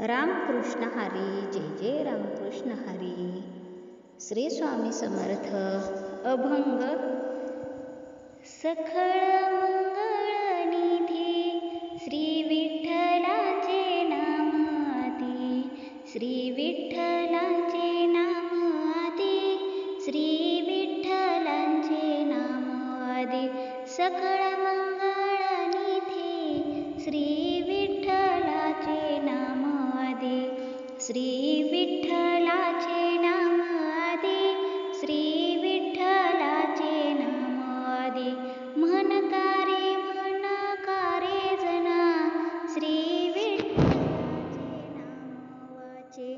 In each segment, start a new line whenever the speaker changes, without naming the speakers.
रामकृष्ण हरी जय जय रामकृष्ण हरी। श्री स्वामी समर्थ अभंग। सखळ मंगळ निधी श्री विठ्ठलाचे नामादी श्री विठ्ठलाचे नाम आदी श्री विठ्ठलांचे नाम आदी मंगळ श्री विठ्ठलाचे नाम श्री विठ्ठलाचे नाम कारे मन म्हणकारे जना श्री विठ्ठलाचे नाम वाचे.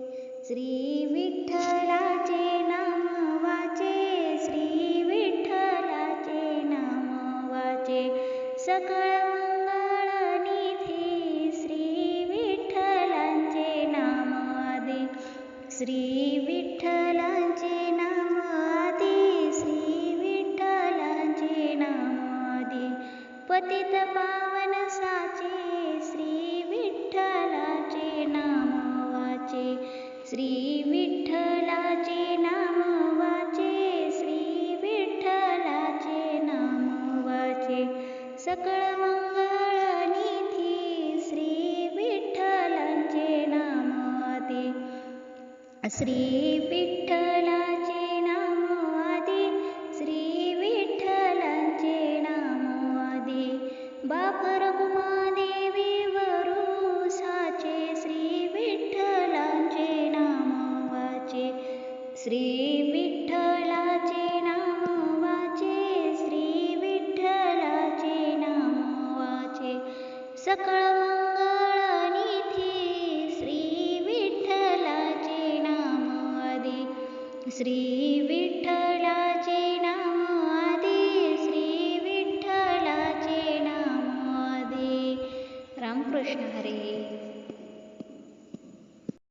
श्री विठ्ठलाचे नाम वाचे श्री विठ्ठलाचे नाम वाचे. सकळ श्री विठ्ठलांचे नामादे श्री विठ्ठलांचे नामादे. पतित पावन साचे श्री विठ्ठलाचे नाम वाचे. श्री विठ्ठलाचे नाम वाचे श्री विठ्ठलाचे नाम वाचे. सकळ मंगळ श्री विठ्ठला नामवादे श्री विठला नामवादे बामादेव श्री श्रीविठ्ठलाचे नाम वाचे. श्रीविठ्ठलाचे नाम वाचे श्रीविठ्ठलाचे विठला वाचे. सकल श्री विठ्ठलाचे नाम आदे श्री विठ्ठलाचे नाम आदे रामकृष्ण हरे.